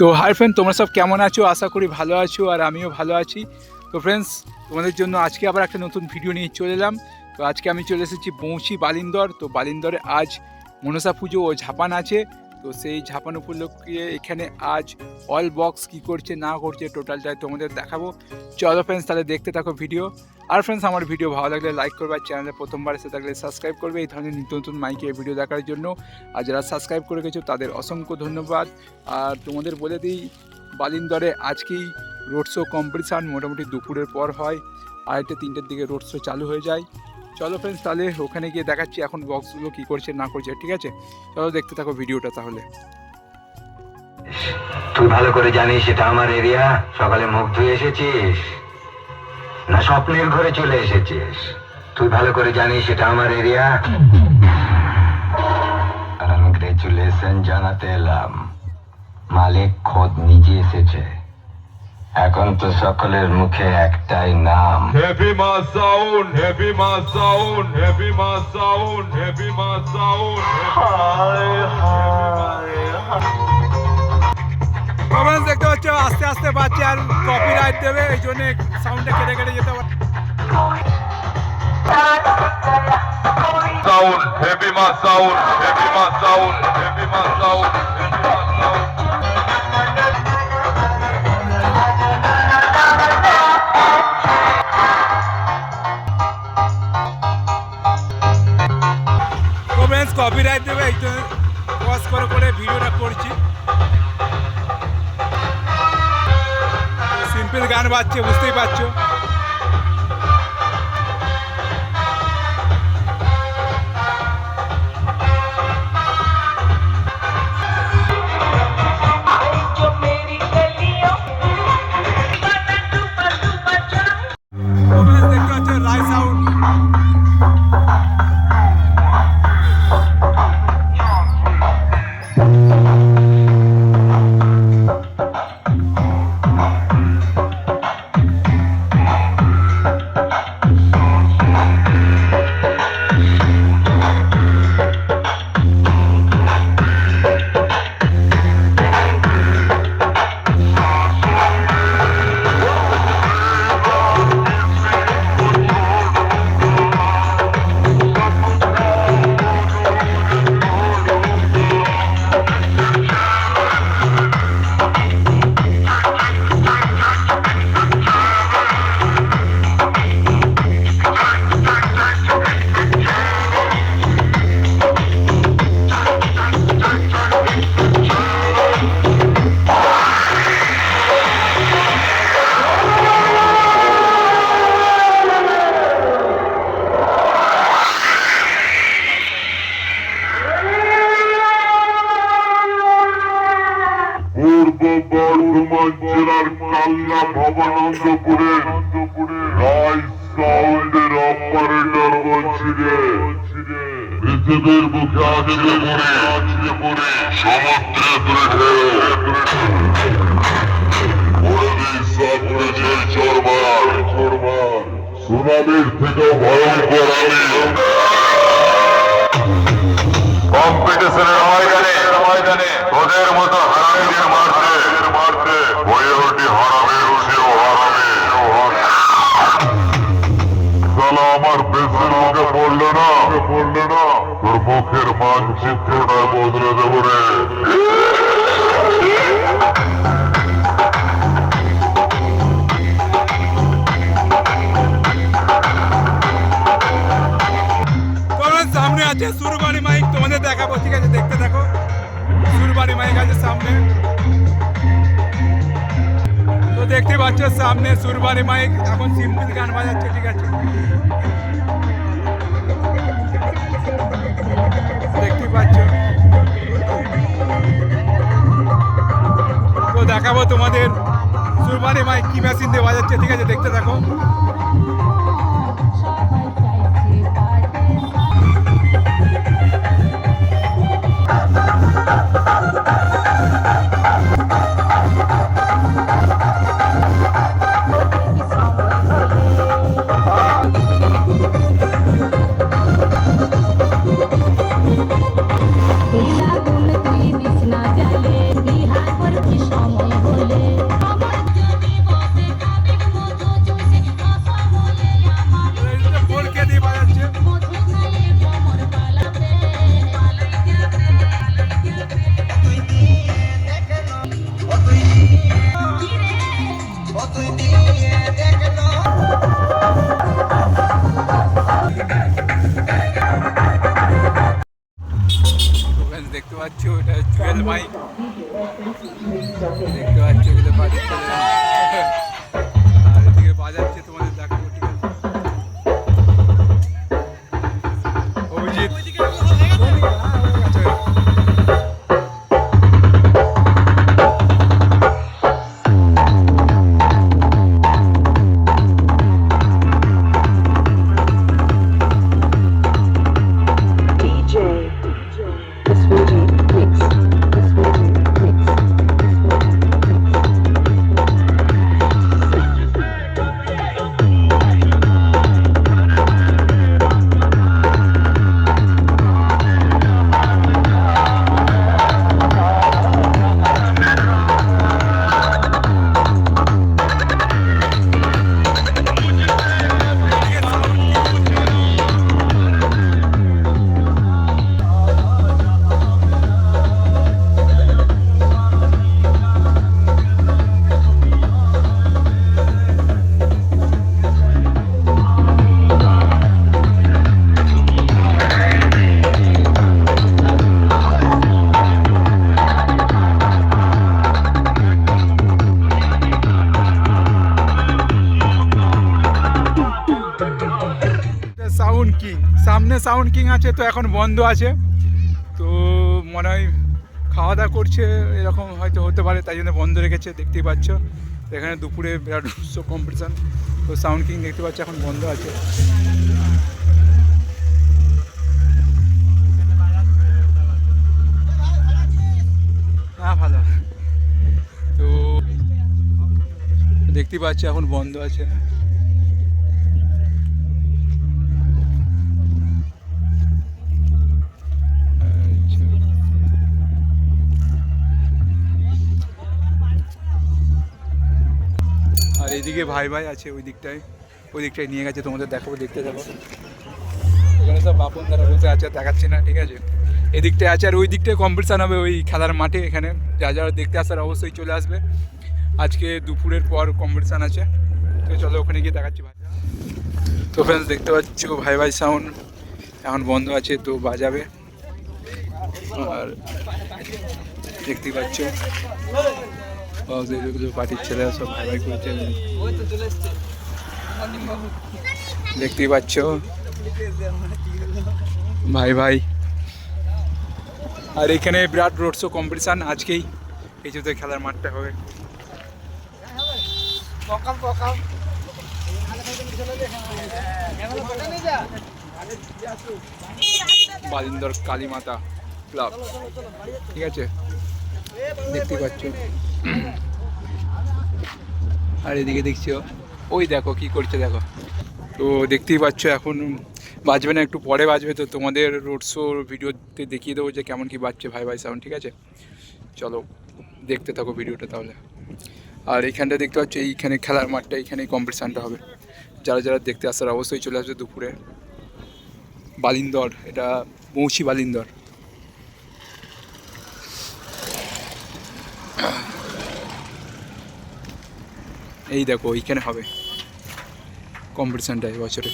তো hi friend, তোমরা সব কেমন আছো? আশা করি ভালো আছো আর আমিও ভালো আছি। তো ফ্রেন্ডস, তোমাদের জন্য আজকে আবার একটা নতুন ভিডিও নিয়ে চলে এলাম। তো আজকে আমি চলে এসেছি বৌঁছি বালিন্দর। তো বালিন্দরে আজ মনসা পুজো ও ঝাপান আছে। তো সেই ঝাপান উপলক্ষে এখানে আজ অল বক্স কি করছে, না করছে টোটালটাই তোমাদের দেখাবো। চলো ফ্রেন্ডস তাহলে দেখতে থাকো ভিডিও আর ফ্রেন্ডস আমার ভিডিও ভালো লাগলে লাইক করবে আর চ্যানেলে প্রথমবার এসে থাকলে সাবস্ক্রাইব করবে। এই ধরনের নিত্য নতুন মাইকে ভিডিও দেখার জন্য। আর যারা সাবস্ক্রাইব করে গেছো, তাদের অসংখ্য ধন্যবাদ। আর তোমাদের বলে দিই, বালিন্দরে আজকেই রোড শো কম্পিটিশান মোটামুটি দুপুরের পর হয়। আড়াইটে তিনটের দিকে রোড শো চালু হয়ে যায়। চলো ফ্রেন্ডস তাহলে ওখানে গিয়ে দেখাচ্ছি এখন বক্সগুলো কী করছে, না করছে, ঠিক আছে? চলো দেখতে থাকো ভিডিওটা তাহলে। তুই ভালো করে জানিস, এটা আমার এরিয়া সকালে মুখ ধুয়ে এসেছিস? না স্বপ্নের ঘরে চলে এসেছিস? তুই ভালো করে জানিস, এটা আমার এরিয়া কংগ্রেচুলেশন জানাতে এলাম। মালিক খোদ নিজে এসেছে। এখন তো সকলের মুখে একটাই নাম my sound, heavy my sound, heavy my sound, heavy my sound. Hi, comments দেখতে পাচ্ছ আস্তে আস্তে বাচ্চা আর কপিরাইট দেবে এই জন্য সাউন্ডটা কেটে কেটে যেতে পারে Sound, heavy my sound, heavy my sound, heavy my sound, copyright দেবে এই জন্য পজ করে করে ভিডিওটা করছি সিম্পল গান বাজছে বুঝতেই পারছ জেলার কাল্লা ভবানন্দপুরে রায় সাউন্ডের অপারেটর বলছি রে। পৃথিবীর বুকে আজকে পড়ে। আজকে পড়ে সমুদ্রে তুলে সুনামির থেকে ভয়ঙ্কর আমি। কম্পিটিশনের ময়দানে মানচিত্রটা বদলে দেবো রে সামনে আছে সুরবাড়ি মাইক, তোমাদের দেখাবো, ঠিক আছে? দেখতে থাকো। সুরবাড়ি মাইক আছে সামনে। তো দেখতে পাচ্ছ সামনে সুরবাড়ি মাইক, এখন সিম্পল গান বাজাচ্ছে, ঠিক আছে? দেখতে পাচ্ছ? তো দেখাবো তোমাদের সুরবারে মাইক কি মেশিন দিয়ে বাজাচ্ছে ঠিক আছে দেখতে থাকো। পাচ্ছ ওটা জুয়েল মাইক দেখতে পাচ্ছ এগুলো বাড়ির সাউন্ড কিং। সামনে সাউন্ড কিং আছে, তো এখন বন্ধ আছে। তো মনে হয় খাওয়া দাওয়া করছে, এরকম হয়তো হতে পারে, তাই জন্য বন্ধ রেখেছে, দেখতেই পাচ্ছ। এখানে দুপুরে বিরাট উৎসব কম্পিটিশান তো সাউন্ড কিং দেখতে পাচ্ছ, এখন বন্ধ আছে। হ্যাঁ ভালো। তো দেখতেই পাচ্ছি, এখন বন্ধ আছে। আর এইদিকে ভাই ভাই আছে ওই দিকটায় ওই দিকটায় নিয়ে গেছে, তোমাদের দেখাবো, দেখতে যাব। এখানে সব বাপন দ্বারা বসে আছে দেখাচ্ছি না, ঠিক আছে? এদিকটায় আছে, আর ওই দিকটায় কম্পিটিশান হবে ওই খেলার মাঠে এখানে। যা যারা দেখতে আসার অবশ্যই চলে আসবে। আজকে দুপুরের পর কম্পিটিশান আছে। তো চলো ওখানে গিয়ে দেখাচ্ছি ভাই তো ফ্রেন্ডস দেখতে পাচ্ছ ভাই ভাই সাউন্ড এখন বন্ধ আছে, তো বাজাবে। আর দেখতে পাচ্ছ পার্টির সব করছে। দেখতেই পাচ্ছ? ভাই ভাই। আর এখানে বিরাট রোড শো কম্পিটিশান আজকেই এই যে খেলার মাঠটা হবে। বালিন্দর কালীমাতা ক্লাব। ঠিক আছে? দেখতে পাচ্ছ? আর এদিকে দেখছ ওই দেখো, কি করছে দেখো। তো দেখতেই পাচ্ছ এখন বাজবে না, একটু পরে বাজবে। তো তোমাদের রোড শো ভিডিওতে দেখিয়ে দেবো যে কেমন কি বাজছে ভাই ভাই সাউন্ড ঠিক আছে? চলো, দেখতে থাকো ভিডিওটা তাহলে। আর এইখানটা দেখতে পাচ্ছ, এইখানে খেলার মাঠটা, এইখানেই কম্পিটিশানটা হবে। যারা যারা দেখতে আসার অবশ্যই চলে আসবে দুপুরে। বালিন্দর, এটা মৌসি বালিন্দর। এই দেখো এইখানে হবে। কম্পিটিশানটা এবছরে